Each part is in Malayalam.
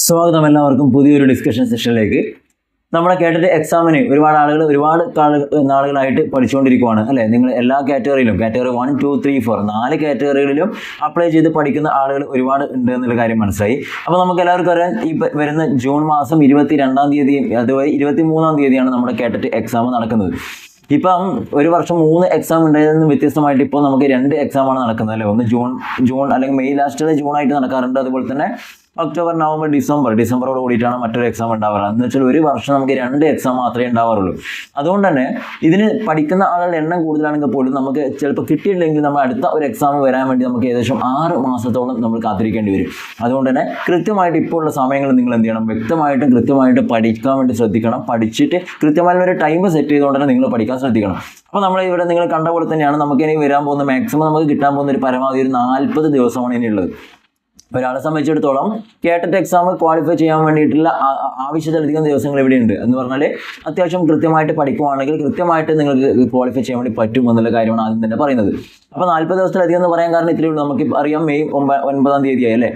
സ്വാഗതം എല്ലാവർക്കും പുതിയൊരു ഡിസ്കഷൻ സെഷനിലേക്ക് നമ്മളെ കേട്ടിട്ട് എക്സാമിന് ഒരുപാട് ആളുകൾ ഒരുപാട് നാളുകളായിട്ട് പഠിച്ചുകൊണ്ടിരിക്കുവാണ് അല്ലേ? നിങ്ങൾ എല്ലാ കാറ്റഗറിയിലും category one two three four നാല് കാറ്റഗറികളിലും അപ്ലൈ ചെയ്ത് പഠിക്കുന്ന ആളുകൾ ഒരുപാട് ഉണ്ട് എന്നുള്ള കാര്യം മനസ്സിലായി. അപ്പോൾ നമുക്ക് എല്ലാവർക്കും അറിയാം ഈ വരുന്ന ജൂൺ മാസം ഇരുപത്തി രണ്ടാം തീയതി അതുപോലെ ഇരുപത്തി മൂന്നാം തീയതിയാണ് നമ്മുടെ കേട്ടിട്ട് എക്സാം നടക്കുന്നത്. ഇപ്പം ഒരു വർഷം മൂന്ന് എക്സാം ഉണ്ടായതിൽ നിന്ന് വ്യത്യസ്തമായിട്ട് ഇപ്പോൾ നമുക്ക് രണ്ട് എക്സാമാണ് നടക്കുന്നത് അല്ലേ? ഒന്ന് ജൂൺ ജൂൺ അല്ലെങ്കിൽ മെയ് ലാസ്റ്റിൽ ജൂൺ ആയിട്ട് നടക്കാറുണ്ട്. അതുപോലെ തന്നെ ഒക്ടോബർ നവംബർ ഡിസംബർ. ഡിസംബറോട് കൂടിയിട്ടാണ് മറ്റൊരു എക്സാം ഉണ്ടാവാറ്. എന്ന് വെച്ചാൽ ഒരു വർഷം നമുക്ക് രണ്ട് എക്സാം മാത്രമേ ഉണ്ടാവാറുള്ളൂ. അതുകൊണ്ട് തന്നെ ഇതിന് പഠിക്കുന്ന ആളുകളുടെ എണ്ണം കൂടുതലാണെങ്കിൽ പോലും നമുക്ക് ചിലപ്പോൾ കിട്ടിയില്ലെങ്കിൽ നമ്മൾ അടുത്ത ഒരു എക്സാം വരാൻ വേണ്ടി നമുക്ക് ഏകദേശം ആറ് മാസത്തോളം നമ്മൾ കാത്തിരിക്കേണ്ടി വരും. അതുകൊണ്ട് തന്നെ കൃത്യമായിട്ട് ഇപ്പോൾ ഉള്ള സമയങ്ങൾ നിങ്ങൾ എന്ത് ചെയ്യണം? വ്യക്തമായിട്ടും കൃത്യമായിട്ട് പഠിക്കാൻ വേണ്ടി ശ്രദ്ധിക്കണം. പഠിച്ചിട്ട് കൃത്യമായ ഒരു ടൈം സെറ്റ് ചെയ്തുകൊണ്ട് തന്നെ നിങ്ങൾ പഠിക്കാൻ ശ്രദ്ധിക്കണം. അപ്പോൾ നമ്മൾ ഇവിടെ നിങ്ങൾ കണ്ട പോലെ തന്നെയാണ് നമുക്ക് ഇനി വരാൻ പോകുന്ന മാക്സിമം നമുക്ക് കിട്ടാൻ പോകുന്ന ഒരു പരമാവധി ഒരു നാൽപ്പത് ദിവസമാണ് ഇനിയുള്ളത്. ഒരാളെ സംബന്ധിച്ചിടത്തോളം കേട്ടിട്ട് എക്സാം ക്വാളിഫൈ ചെയ്യാൻ വേണ്ടിയിട്ടുള്ള ആവശ്യത്തിലധികം ദിവസങ്ങൾ ഇവിടെയുണ്ട്. എന്ന് പറഞ്ഞാൽ അത്യാവശ്യം കൃത്യമായിട്ട് പഠിക്കുവാണെങ്കിൽ കൃത്യമായിട്ട് നിങ്ങൾക്ക് ക്വാളിഫൈ ചെയ്യാൻ വേണ്ടി പറ്റും എന്നുള്ള കാര്യമാണ് ആദ്യം തന്നെ പറയുന്നത്. അപ്പോൾ നാൽപ്പത് ദിവസത്തിലധികം എന്ന് പറയാൻ കാരണം ഇത്രയേ ഉള്ളൂ. നമുക്ക് അറിയാം മെയ് ഒമ്പ ഒൻപതാം തീയതിയായി അല്ലേ?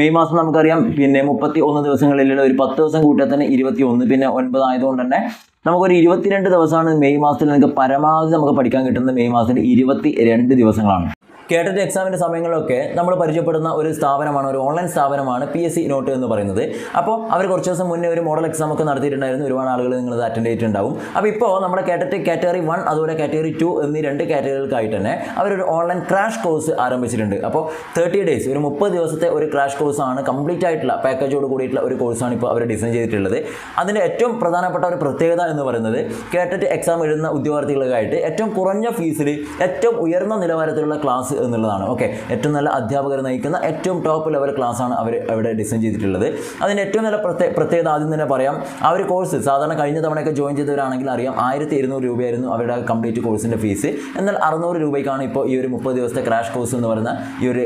മെയ് മാസം നമുക്കറിയാം പിന്നെ മുപ്പത്തി ഒന്ന് ദിവസങ്ങളിലുള്ള ഒരു പത്ത് ദിവസം കൂട്ടിയാൽ തന്നെ ഇരുപത്തി ഒന്ന് പിന്നെ ഒൻപതായതുകൊണ്ട് തന്നെ നമുക്കൊരു ഇരുപത്തിരണ്ട് ദിവസമാണ് മെയ് മാസത്തിൽ നിങ്ങൾക്ക് പരമാവധി നമുക്ക് പഠിക്കാൻ കിട്ടുന്നത്. മെയ് മാസത്തിൽ ഇരുപത്തി രണ്ട് ദിവസങ്ങളാണ്. കേട്ടിട്ട് എക്സാമിന്റെ സമയങ്ങളിലൊക്കെ നമ്മൾ പരിചയപ്പെടുന്ന ഒരു സ്ഥാപനമാണ് ഒരു ഓൺലൈൻ സ്ഥാപനമാണ് പി എസ് സി നോട്ട് എന്ന് പറയുന്നത്. അപ്പോൾ അവർ കുറച്ച് ദിവസം മുന്നേ ഒരു മോഡൽ എക്സാം ഒക്കെ നടത്തിയിട്ടുണ്ടായിരുന്നു. ഒരുപാട് ആളുകൾ നിങ്ങൾ അറ്റൻഡ് ചെയ്തിട്ടുണ്ടാവും. അപ്പോൾ ഇപ്പോൾ നമ്മുടെ കേട്ടിട്ട് കാറ്റഗറി വൺ അതുപോലെ കാറ്റഗറി ടു എന്നീ രണ്ട് കാറ്റഗറികൾക്കായിട്ട് തന്നെ അവരൊരു ഓൺലൈൻ ക്രാഷ് കോഴ്സ് ആരംഭിച്ചിട്ടുണ്ട്. അപ്പോൾ തേർട്ടി ഡേയ്സ് ഒരു മുപ്പത് ദിവസത്തെ ഒരു ക്രാഷ് കോഴ്സാണ് കംപ്ലീറ്റ് ആയിട്ടുള്ള പാക്കേജോട് കൂടിയിട്ടുള്ള ഒരു കോഴ്സാണ് ഇപ്പോൾ അവർ ഡിസൈൻ ചെയ്തിട്ടുള്ളത്. അതിന്റെ ഏറ്റവും പ്രധാനപ്പെട്ട ഒരു പ്രത്യേകത എന്ന് പറയുന്നത് കേട്ടിട്ട് എക്സാം എഴുതുന്ന ഉദ്യോഗാർത്ഥികൾക്കായിട്ട് ഏറ്റവും കുറഞ്ഞ ഫീസിൽ ഏറ്റവും ഉയർന്ന നിലവാരത്തിലുള്ള ക്ലാസ് എന്നുള്ളതാണ്. ഓക്കെ. ഏറ്റവും നല്ല അധ്യാപകർ നയിക്കുന്ന ഏറ്റവും ടോപ്പ് ലെവൽ ക്ലാസ് ആണ് അവർ അവിടെ ഡിസൈൻ ചെയ്തിട്ടുള്ളത്. അതിന്റെ ഏറ്റവും നല്ല പ്രത്യേക പ്രത്യേകത ആദ്യം തന്നെ പറയാം. ആ ഒരു കോഴ്സ് സാധാരണ കഴിഞ്ഞ തവണയൊക്കെ ജോയിൻ ചെയ്തവരാണെങ്കിൽ അറിയാം ആയിരത്തി ഇരുന്നൂറ് രൂപയായിരുന്നു അവരുടെ കംപ്ലീറ്റ് കോഴ്സിന്റെ ഫീസ് എന്നാൽ അറുന്നൂറ് രൂപയ്ക്കാണ് ഇപ്പോൾ ഈ ഒരു മുപ്പത് ദിവസത്തെ ക്രാഷ് കോഴ്സ് എന്ന് പറയുന്ന ഈ ഒരു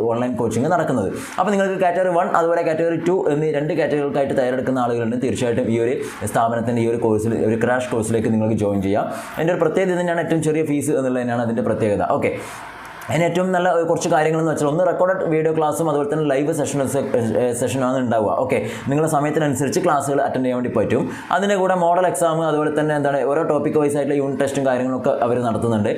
ഓൺലൈൻ കോച്ചിങ് നടക്കുന്നത്. അപ്പോൾ നിങ്ങൾക്ക് കാറ്റഗറി വൺ അതുപോലെ കാറ്റഗറി ടു എന്നീ രണ്ട് കാറ്റഗറികൾക്കായിട്ട് തയ്യാറെടുക്കുന്ന ആളുകളുണ്ട്. തീർച്ചയായിട്ടും ഈ ഒരു സ്ഥാപനത്തിന്റെ ഈ ഒരു കോഴ്സിൽ ഒരു ക്രാഷ് കോഴ്സിലേക്ക് നിങ്ങൾക്ക് ജോയിൻ ചെയ്യാം. അതിന്റെ ഒരു പ്രത്യേകത തന്നെയാണ് ഏറ്റവും ചെറിയ ഫീസ് എന്നുള്ളത് തന്നെയാണ് അതിന്റെ പ്രത്യേകത. ഓക്കെ. അതിന് ഏറ്റവും നല്ല കുറച്ച് കാര്യങ്ങളെന്ന് വെച്ചാൽ ഒന്ന് റെക്കോർഡ് വീഡിയോ ക്ലാസ്സും അതുപോലെ തന്നെ ലൈവ് സെഷൻ സെഷനാണ് ഉണ്ടാവുക. ഓക്കെ നിങ്ങളുടെ സമയത്തിനനുസരിച്ച് ക്ലാസ്സുകൾ അറ്റൻഡ് ചെയ്യാൻ വേണ്ടി പറ്റും. അതിന്റെ കൂടെ മോഡൽ എക്സാം അതുപോലെ തന്നെ എന്താണ് ഓരോ ടോപ്പിക് വൈസ് ആയിട്ടുള്ള യൂണിറ്റ് ടെസ്റ്റും കാര്യങ്ങളൊക്കെ അവർ നടത്തുന്നുണ്ട്.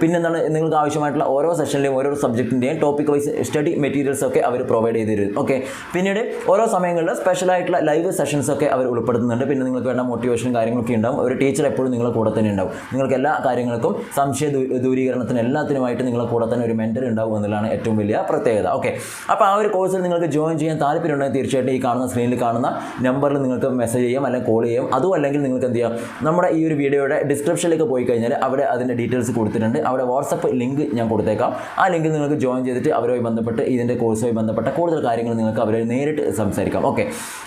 പിന്നെ എന്താണ് നിങ്ങൾക്ക് ആവശ്യമായിട്ടുള്ള ഓരോ സെഷനിലെയും ഓരോ സബ്ജക്റ്റിന്റെയും ടോപ്പിക് വൈസ് സ്റ്റഡി മെറ്റീരിയൽസ് ഒക്കെ അവർ പ്രൊവൈഡ് ചെയ്ത് തരും. ഓക്കെ പിന്നീട് ഓരോ സമയങ്ങളിൽ സ്പെഷ്യൽ ആയിട്ടുള്ള ലൈവ് സെഷൻസ് ഒക്കെ അവർ ഉൾപ്പെടുത്തുന്നുണ്ട്. പിന്നെ നിങ്ങൾക്ക് വേണ്ട മോട്ടിവേഷൻ കാര്യങ്ങളൊക്കെ ഉണ്ടാവും. ഒരു ടീച്ചർ എപ്പോഴും നിങ്ങളുടെ കൂടെ തന്നെ ഉണ്ടാവും. നിങ്ങൾക്ക് എല്ലാ കാര്യങ്ങൾക്കും സംശയ ദൂരീകരണത്തിന് എല്ലാത്തിനുമായിട്ട് നിങ്ങളുടെ കൂടെ തന്നെ ഒരു മെന്റർ ഉണ്ടാവും എന്നുള്ളതാണ് ഏറ്റവും വലിയ പ്രത്യേകത. ഓക്കെ അപ്പോൾ ആ ഒരു കോഴ്സിൽ നിങ്ങൾക്ക് ജോയിൻ ചെയ്യാൻ താല്പര്യമുണ്ടെങ്കിൽ തീർച്ചയായിട്ടും ഈ കാണുന്ന സ്ക്രീനിൽ കാണുന്ന നമ്പറിൽ നിങ്ങൾക്ക് മെസ്സേജ് ചെയ്യാം അല്ലെങ്കിൽ കോൾ ചെയ്യാം. അതും അല്ലെങ്കിൽ നിങ്ങൾക്ക് എന്ത് ചെയ്യാം? നമ്മുടെ ഈ ഒരു വീഡിയോയുടെ ഡിസ്ക്രിപ്ഷനിലേക്ക് പോയി കഴിഞ്ഞാൽ അവിടെ അതിന്റെ ഡീറ്റെയിൽസ് കൊടുത്തിട്ടുണ്ട്. അവിടെ വാട്സപ്പ് ലിങ്ക് ഞാൻ കൊടുത്തേക്കാം. ആ ലിങ്കിൽ നിങ്ങൾക്ക് ജോയിൻ ചെയ്തിട്ട് അവരുമായി ബന്ധപ്പെട്ട് ഇതിന്റെ കോഴ്സുമായി ബന്ധപ്പെട്ട കൂടുതൽ കാര്യങ്ങൾ നിങ്ങൾക്ക് അവരെ നേരിട്ട് സംസാരിക്കാം. ഓക്കെ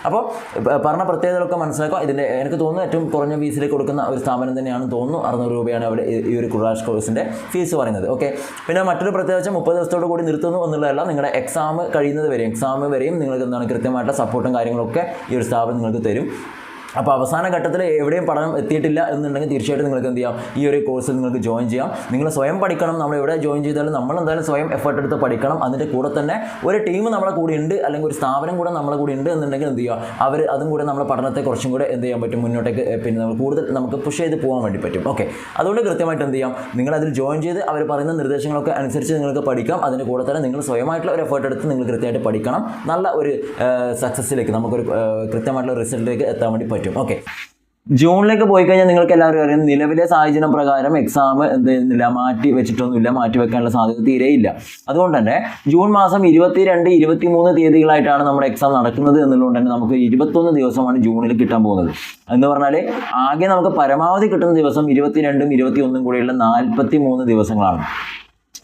അപ്പോൾ പറഞ്ഞ പ്രത്യേകതകളൊക്കെ മനസ്സിലാക്കാം ഇതിന്റെ എനിക്ക് തോന്നുന്നു ഏറ്റവും കുറഞ്ഞ ഫീസിലേക്ക് കൊടുക്കുന്ന ഒരു സ്ഥാപനം തന്നെയാണ് തോന്നുന്നു. അറുന്നൂറ് രൂപയാണ് അവിടെ ഈ ഒരു കുറാഷ് കോഴ്സിന്റെ ഫീസ് പറയുന്നത്. ഓക്കെ പിന്നെ മറ്റൊരു പ്രത്യേകത വെച്ചാൽ മുപ്പത് ദിവസത്തോട് കൂടി നിർത്തുന്നു എന്നുള്ളതല്ല നിങ്ങളുടെ എക്സാം കഴിയുന്നത് വരെയും എക്സാം വരെയും നിങ്ങൾക്ക് എന്താണ് കൃത്യമായിട്ടുള്ള സപ്പോർട്ടും കാര്യങ്ങളൊക്കെ ഈ ഒരു സ്ഥാപനം നിങ്ങൾക്ക് തരും. അപ്പോൾ അവസാന ഘട്ടത്തിൽ എവിടെയും പഠനം എത്തിയിട്ടില്ല എന്നുണ്ടെങ്കിൽ തീർച്ചയായിട്ടും നിങ്ങൾക്ക് എന്ത് ചെയ്യാം? ഈ ഒരു കോഴ്സിൽ നിങ്ങൾക്ക് ജോയിൻ ചെയ്യാം. നിങ്ങൾ സ്വയം പഠിക്കണം. നമ്മൾ എവിടെ ജോയിൻ ചെയ്താലും നമ്മൾ എന്തായാലും സ്വയം എഫേർട്ട് എടുത്ത് പഠിക്കണം. അതിന്റെ കൂടെ തന്നെ ഒരു ടീം നമ്മളെ കൂടെ ഉണ്ട് അല്ലെങ്കിൽ ഒരു സ്ഥാപനം കൂടെ നമ്മളെ കൂടെ ഉണ്ട് എന്നുണ്ടെങ്കിൽ എന്ത് ചെയ്യുക അവർ അതും കൂടെ നമ്മളെ പഠനത്തെ കുറച്ചും കൂടെ എന്ത് ചെയ്യാൻ പറ്റും മുന്നോട്ടേക്ക് പിന്നെ നമ്മൾ കൂടുതൽ നമുക്ക് പുഷ് ചെയ്ത് പോകാൻ വേണ്ടി പറ്റും. ഓക്കെ അതുകൊണ്ട് കൃത്യമായിട്ട് എന്ത് ചെയ്യാം? നിങ്ങൾ അതിൽ ജോയിൻ ചെയ്ത് അവർ പറയുന്ന നിർദ്ദേശങ്ങളൊക്കെ അനുസരിച്ച് നിങ്ങൾക്ക് പഠിക്കാം. അതിന്റെ കൂടെ തന്നെ നിങ്ങൾ സ്വയമായിട്ടുള്ള ഒരു എഫേർട്ട് എടുത്ത് നിങ്ങൾ കൃത്യമായിട്ട് പഠിക്കണം. നല്ല ഒരു സക്സസ്സിലേക്ക് നമുക്കൊരു കൃത്യമായിട്ടുള്ള റിസൾട്ടിലേക്ക് എത്താൻ വേണ്ടി പറ്റും. ഓക്കെ ജൂണിലേക്ക് പോയി കഴിഞ്ഞാൽ നിങ്ങൾക്ക് എല്ലാവരും അറിയാം നിലവിലെ സാഹചര്യം പ്രകാരം എക്സാം എന്ത് ചെയ്യുന്നില്ല മാറ്റി വെച്ചിട്ടൊന്നുമില്ല മാറ്റി വെക്കാനുള്ള സാധ്യത തീരെയില്ല അതുകൊണ്ട് തന്നെ ജൂൺ മാസം ഇരുപത്തിരണ്ട് ഇരുപത്തി മൂന്ന് തീയതികളായിട്ടാണ് നമ്മുടെ എക്സാം നടക്കുന്നത് എന്നുള്ളതുകൊണ്ട് തന്നെ നമുക്ക് ഇരുപത്തൊന്ന് ദിവസമാണ് ജൂണിൽ കിട്ടാൻ പോകുന്നത്. എന്ന് പറഞ്ഞാൽ ആകെ നമുക്ക് പരമാവധി കിട്ടുന്ന ദിവസം ഇരുപത്തിരണ്ടും ഇരുപത്തി ഒന്നും കൂടിയുള്ള നാൽപ്പത്തി മൂന്ന് ദിവസങ്ങളാണ്.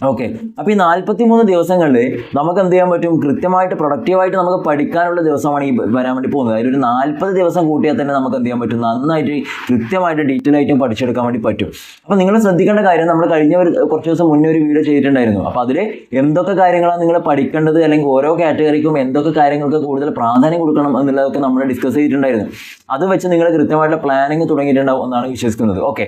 ഓക്കെ അപ്പോൾ ഈ നാൽപ്പത്തി മൂന്ന് ദിവസങ്ങളിൽ നമുക്ക് എന്ത് ചെയ്യാൻ പറ്റും? കൃത്യമായിട്ട് പ്രൊഡക്റ്റീവായിട്ട് നമുക്ക് പഠിക്കാനുള്ള ദിവസമാണ് ഈ വരാൻ വേണ്ടി പോകുന്നത്. ഒരു നാൽപ്പത് ദിവസം കൂട്ടിയാൽ തന്നെ നമുക്ക് എന്ത് ചെയ്യാൻ പറ്റും? നന്നായിട്ട് കൃത്യമായിട്ട് ഡീറ്റെയിൽ ആയിട്ടും പഠിച്ചെടുക്കാൻ വേണ്ടി പറ്റും. അപ്പോൾ നിങ്ങൾ ശ്രദ്ധിക്കേണ്ട കാര്യം നമ്മൾ കഴിഞ്ഞ ഒരു കുറച്ച് ദിവസം മുന്നേ ഒരു വീഡിയോ ചെയ്തിട്ടുണ്ടായിരുന്നു. അപ്പോൾ അതിൽ എന്തൊക്കെ കാര്യങ്ങളാണ് നിങ്ങൾ പഠിക്കേണ്ടത്? അല്ലെങ്കിൽ ഓരോ കാറ്റഗറിക്കും എന്തൊക്കെ കാര്യങ്ങൾക്ക് കൂടുതൽ പ്രാധാന്യം കൊടുക്കണം എന്നുള്ളതൊക്കെ നമ്മൾ ഡിസ്കസ് ചെയ്തിട്ടുണ്ടായിരുന്നു. അത് വെച്ച് നിങ്ങൾ കൃത്യമായിട്ടുള്ള പ്ലാനിങ് തുടങ്ങിയിട്ടുണ്ടാവും എന്നാണ് വിശ്വസിക്കുന്നത്. ഓക്കെ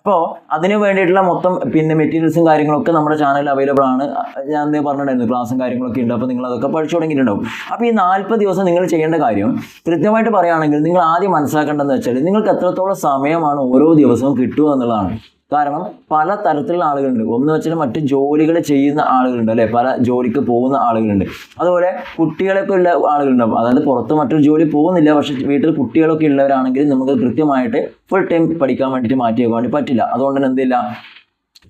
അപ്പോൾ അതിന് വേണ്ടിയിട്ടുള്ള മൊത്തം പിന്നെ മെറ്റീരിയൽസും കാര്യങ്ങളൊക്കെ നമ്മുടെ ചാനലിൽ അവൈലബിൾ ആണ്. ഞാൻ എന്തേ പറഞ്ഞിട്ടുണ്ടായിരുന്നു ക്ലാസ്സും കാര്യങ്ങളൊക്കെ ഉണ്ട്. അപ്പോൾ നിങ്ങൾ അതൊക്കെ പഠിച്ചു തുടങ്ങിയിട്ടുണ്ടാവും. അപ്പോൾ ഈ നാൽപ്പത് ദിവസം നിങ്ങൾ ചെയ്യേണ്ട കാര്യം കൃത്യമായിട്ട് പറയുകയാണെങ്കിൽ നിങ്ങൾ ആദ്യം മനസ്സിലാക്കേണ്ടതെന്ന് വെച്ചാൽ നിങ്ങൾക്ക് എത്രത്തോളം സമയമാണ് ഓരോ ദിവസവും കിട്ടുക എന്നുള്ളതാണ്. കാരണം പല തരത്തിലുള്ള ആളുകളുണ്ട്. ഒന്ന് വെച്ചാൽ മറ്റ് ജോലികൾ ചെയ്യുന്ന ആളുകളുണ്ട് അല്ലെ? പല ജോലിക്ക് പോകുന്ന ആളുകളുണ്ട്. അതുപോലെ കുട്ടികളൊക്കെ ഉള്ള ആളുകളുണ്ടാവും. അതായത് പുറത്ത് മറ്റൊരു ജോലി പോകുന്നില്ല പക്ഷെ വീട്ടിൽ കുട്ടികളൊക്കെ ഉള്ളവരാണെങ്കിൽ നമുക്ക് കൃത്യമായിട്ട് ഫുൾ ടൈം പഠിക്കാൻ വേണ്ടിയിട്ട് മാറ്റി വേണ്ടി പറ്റില്ല. അതുകൊണ്ട് തന്നെ എന്തില്ല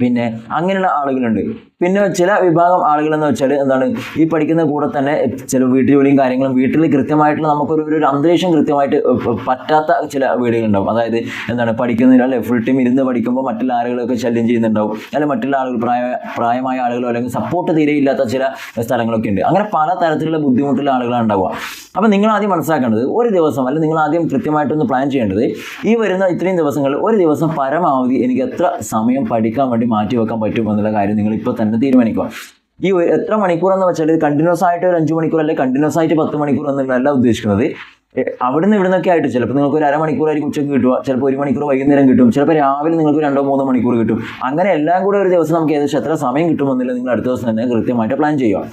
പിന്നെ അങ്ങനെയുള്ള ആളുകളുണ്ട്. പിന്നെ ചില വിഭാഗം ആളുകൾ എന്ന് വെച്ചാൽ എന്താണ് ഈ പഠിക്കുന്ന കൂടെ തന്നെ ചില വീട്ടു ജോലിയും കാര്യങ്ങളും വീട്ടിൽ കൃത്യമായിട്ടുള്ള നമുക്കൊരു ഒരു അന്തരീക്ഷം കൃത്യമായിട്ട് പറ്റാത്ത ചില വീടുകളുണ്ടാവും. അതായത് എന്താണ് പഠിക്കുന്നില്ല അല്ലെ ഫുൾ ടൈം ഇരുന്ന് പഠിക്കുമ്പോൾ മറ്റുള്ള ആളുകളൊക്കെ ശല്യം ചെയ്യുന്നുണ്ടാവും. അല്ലെ മറ്റുള്ള ആളുകൾ പ്രായ പ്രായമായ ആളുകളോ അല്ലെങ്കിൽ സപ്പോർട്ട് തീരെ ഇല്ലാത്ത ചില സ്ഥലങ്ങളൊക്കെ ഉണ്ട്. അങ്ങനെ പല തരത്തിലുള്ള ബുദ്ധിമുട്ടുള്ള ആളുകളാണ് ഉണ്ടാവുക. അപ്പോൾ നിങ്ങൾ ആദ്യം മനസ്സിലാക്കേണ്ടത് ഒരു ദിവസം അല്ലെങ്കിൽ നിങ്ങൾ ആദ്യം കൃത്യമായിട്ടൊന്ന് പ്ലാൻ ചെയ്യേണ്ടത് ഈ വരുന്ന ഇത്രയും ദിവസങ്ങൾ ഒരു ദിവസം പരമാവധി എനിക്ക് എത്ര സമയം പഠിക്കാൻ വേണ്ടി മാറ്റി വെക്കാൻ പറ്റും എന്നുള്ള കാര്യം നിങ്ങൾ ഇപ്പോൾ തന്നെ തീരുമാനിക്കുക. ഈ എത്ര മണിക്കൂർ എന്ന് വെച്ചാൽ കണ്ടിന്യൂസ് ആയിട്ട് ഒരു അഞ്ച് മണിക്കൂർ അല്ലെങ്കിൽ കണ്ടിന്യൂസ് ആയിട്ട് പത്ത് മണിക്കൂർ എന്നുള്ളതല്ല ഉദ്ദേശിക്കുന്നത്. അവിടെ അവിടുന്ന് ഇവിടുന്നൊക്കെ ആയിട്ട് ചിലപ്പോൾ നിങ്ങൾക്ക് ഒരു അരമണിക്കൂറായിരിക്കും ഉച്ചയ്ക്ക് കിട്ടുക ചിലപ്പോൾ ഒരു മണിക്കൂർ വൈകുന്നേരം കിട്ടും ചിലപ്പോൾ രാവിലെ നിങ്ങൾക്ക് രണ്ടോ മൂന്നോ മണിക്കൂർ കിട്ടും. അങ്ങനെ എല്ലാം കൂടെ ഒരു ദിവസം നമുക്ക് ഏകദേശം എത്ര സമയം കിട്ടുമെന്നില്ല നിങ്ങൾ അടുത്ത ദിവസം തന്നെ കൃത്യമായിട്ട് പ്ലാൻ ചെയ്യുക.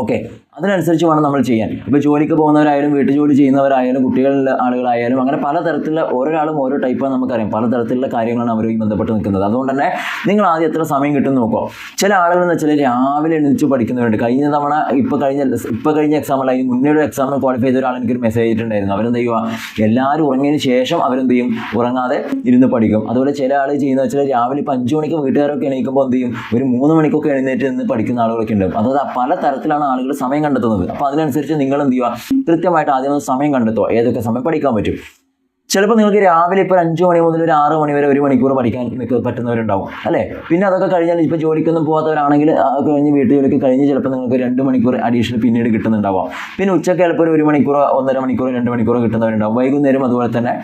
ഓക്കെ അതിനനുസരിച്ച് വേണം നമ്മൾ ചെയ്യാൻ. ഇപ്പോൾ ജോലിക്ക് പോകുന്നവരായാലും വീട്ടു ജോലി ചെയ്യുന്നവരായാലും കുട്ടികളിലെ ആളുകളായാലും അങ്ങനെ പലതരത്തിലുള്ള ഓരോരാളും ഓരോ ടൈപ്പാണ് നമുക്കറിയാം. പലതരത്തിലുള്ള കാര്യങ്ങളാണ് അവരുമായി ബന്ധപ്പെട്ട് നിൽക്കുന്നത്. അതുകൊണ്ട് തന്നെ നിങ്ങൾ ആദ്യം എത്ര സമയം കിട്ടും നോക്കുക. ചില ആളുകൾ എന്ന് വെച്ചാൽ രാവിലെ എണീച്ച് പഠിക്കുന്നവരുണ്ട്. കഴിഞ്ഞ തവണ ഇപ്പോൾ കഴിഞ്ഞ ഇപ്പോൾ കഴിഞ്ഞ എക്സാമിൽ അതിന് മുന്നേ ഒരു എക്സാമിന് ക്വാളിഫൈ ചെയ്ത ഒരാൾ എനിക്കൊരു മെസ്സേജ് ചെയ്തിട്ടുണ്ടായിരുന്നു അവരെന്ത് ചെയ്യുക എല്ലാവരും ഉറങ്ങിയതിന് ശേഷം അവരെന്ത് ചെയ്യും? ഉറങ്ങാതെ ഇരുന്ന് പഠിക്കും. അതുപോലെ ചില ആൾ ചെയ്യുന്നത് വെച്ചാൽ രാവിലെ ഇപ്പോൾ അഞ്ച് മണിക്ക് വീട്ടുകാരൊക്കെ എണീക്കുമ്പോൾ എന്ത് ചെയ്യും? ഒരു മൂന്ന് മണിക്കൊക്കെ എഴുന്നേറ്റ് നിന്ന് പഠിക്കുന്ന ആളുകളൊക്കെ ഉണ്ട് അതായത് പല ആളുകൾ സമയം കണ്ടെത്തുന്നത്. അപ്പോൾ അതിനനുസരിച്ച് നിങ്ങൾ എന്ത് ചെയ്യുക? കൃത്യമായിട്ട് ആദ്യം സമയം കണ്ടെത്തുക. ഏതൊക്കെ സമയം പഠിക്കാൻ പറ്റും? ചിലപ്പോൾ നിങ്ങൾക്ക് രാവിലെ ഇപ്പോൾ അഞ്ച് മണി മുതൽ ഒരു ആറ് മണി വരെ ഒരു മണിക്കൂർ പഠിക്കാൻ നിങ്ങൾക്ക് പറ്റുന്നവരുണ്ടാവും. അല്ലേ? പിന്നെ അതൊക്കെ കഴിഞ്ഞാൽ ഇപ്പോൾ ജോലിക്കൊന്നും പോകാത്തവരാണെങ്കിൽ കഴിഞ്ഞ് വീട്ടു ജോലിക്ക് കഴിഞ്ഞ് ചിലപ്പോൾ നിങ്ങൾക്ക് രണ്ട് മണിക്കൂർ അഡീഷണൽ പിന്നീട് കിട്ടുന്നുണ്ടാവാം. പിന്നെ ഉച്ചയ്ക്ക് ചിലപ്പോൾ ഒരു മണിക്കൂർ ഒന്നര മണിക്കൂർ രണ്ട് മണിക്കൂർ കിട്ടുന്നവരുണ്ടാവും. വൈകുന്നേരം അതുപോലെ തന്നെ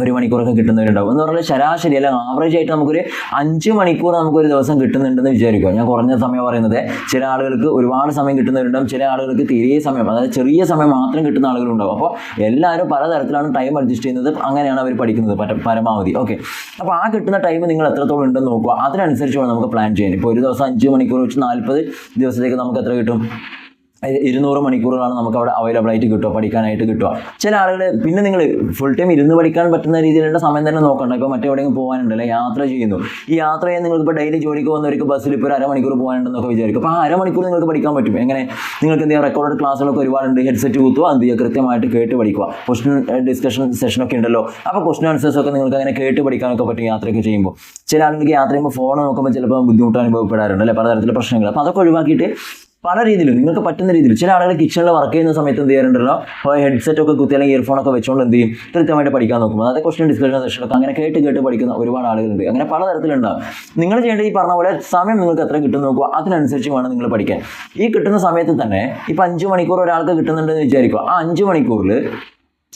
ഒരു മണിക്കൂറൊക്കെ കിട്ടുന്നവരുണ്ടാവും. എന്ന് പറഞ്ഞാൽ ശരാശരി അല്ലെങ്കിൽ ആവറേജ് ആയിട്ട് നമുക്കൊരു അഞ്ച് മണിക്കൂർ നമുക്കൊരു ദിവസം കിട്ടുന്നുണ്ടെന്ന് വിചാരിക്കുക. ഞാൻ കുറഞ്ഞ സമയം പറയുന്നത് ചില ആളുകൾക്ക് ഒരുപാട് സമയം കിട്ടുന്നവരുണ്ടാവും ചില ആളുകൾക്ക് തീരെ സമയം അതായത് ചെറിയ സമയം മാത്രം കിട്ടുന്ന ആളുകളുണ്ടാവും. അപ്പോൾ എല്ലാവരും പലതരത്തിലാണ് ടൈം അഡ്ജസ്റ്റ് ചെയ്യുന്നത് അങ്ങനെയാണ് അവർ പഠിക്കുന്നത് പരമാവധി. ഓക്കെ അപ്പോൾ ആ കിട്ടുന്ന ടൈം നിങ്ങൾ എത്രത്തോളം ഉണ്ടെന്ന് നോക്കുക. അതിനനുസരിച്ച് വേണം നമുക്ക് പ്ലാൻ ചെയ്യാൻ. ഇപ്പോൾ ഒരു ദിവസം അഞ്ച് മണിക്കൂർ വെച്ച് നാൽപ്പത് ദിവസത്തേക്ക് നമുക്ക് എത്ര കിട്ടും? ഇരുന്നൂറ് മണിക്കൂറുകളാണ് നമുക്ക് അവിടെ അവൈലബിൾ ആയിട്ട് കിട്ടുക പഠിക്കാനായിട്ട് കിട്ടുക. ചില ആളുകൾ പിന്നെ നിങ്ങൾ ഫുൾ ടൈം ഇരുന്ന് പഠിക്കാൻ പറ്റുന്ന രീതിയിലുള്ള സമയം തന്നെ നോക്കണ്ട. ഇപ്പോൾ മറ്റെവിടെയെങ്കിലും പോകാനുണ്ട് അല്ലെങ്കിൽ യാത്ര ചെയ്യുന്നു. ഈ യാത്ര ചെയ്യാൻ നിങ്ങൾക്ക് ഇപ്പോൾ ഡെയിലി ജോലിക്ക് പോകുന്നവർക്ക് ബസ്സിൽ ഇപ്പോൾ ഒരു അരമണിക്കൂർ പോകാനുണ്ടെന്നൊക്കെ വിചാരിക്കും. അപ്പോൾ ആ അരമണിക്കൂർ നിങ്ങൾക്ക് പഠിക്കാൻ പറ്റും. എങ്ങനെ? നിങ്ങൾക്ക് എന്തെങ്കിലും റെക്കോർഡ് ക്ലാസ്സുകളൊക്കെ ഒരുപാടുണ്ട് ഹെഡ്സെറ്റ് കുത്തുക എന്ത് ചെയ്യുക കൃത്യമായിട്ട് കേട്ട് പഠിക്കുക. ക്വസ്റ്റൻ ഡിസ്കഷൻ സെഷനൊക്കെ ഉണ്ടല്ലോ. അപ്പോൾ ക്വസ്റ്റൻ ആൻസേഴ്സ് ഒക്കെ നിങ്ങൾക്ക് അങ്ങനെ കേട്ട് പഠിക്കാനൊക്കെ പറ്റും യാത്രയൊക്കെ ചെയ്യുമ്പോൾ. ചില ആളുകൾക്ക് യാത്ര ചെയ്യുമ്പോൾ ഫോൺ നോക്കുമ്പോൾ ചിലപ്പോൾ ബുദ്ധിമുട്ട് അനുഭവപ്പെടാറുണ്ട് അല്ലെ? പലതരത്തിലുള്ള പ്രശ്നങ്ങൾ. അപ്പോൾ അതൊക്കെ ഒഴിവാക്കിയിട്ട് പല രീതിയിലും നിങ്ങൾക്ക് പറ്റുന്ന രീതിയിൽ ചില ആളുകൾ കിച്ചണിൽ വർക്ക് ചെയ്യുന്ന സമയത്ത് എന്ത് ചെയ്യാറുണ്ടല്ലോ? ഹെഡ്സെറ്റ് ഒക്കെ കുത്തി അല്ലെങ്കിൽ ഇയർഫോൺ ഒക്കെ വെച്ചുകൊണ്ട് എന്ത് ചെയ്യും? കൃത്യമായിട്ട് പഠിക്കാൻ നോക്കും. അതായത് ക്വസ്റ്റൻ ഡിസ്കഷൻ സെഷനൊക്കെ അങ്ങനെ കേട്ട് കേട്ട് പഠിക്കുന്ന ഒരുപാട് ആളുകളുണ്ട്. അങ്ങനെ പല തരത്തിലുണ്ടാവും. നിങ്ങൾ ചെയ്യേണ്ട ഈ പറഞ്ഞ പോലെ സമയം നിങ്ങൾക്ക് എത്ര കിട്ടും നോക്കുക. അതിനനുസരിച്ച് വേണം നിങ്ങൾ പഠിക്കാൻ. ഈ കിട്ടുന്ന സമയത്ത് തന്നെ ഇപ്പം അഞ്ച് മണിക്കൂർ ഒരാൾക്ക് കിട്ടുന്നുണ്ടെന്ന് വിചാരിക്കുക. ആ അഞ്ച് മണിക്കൂറിൽ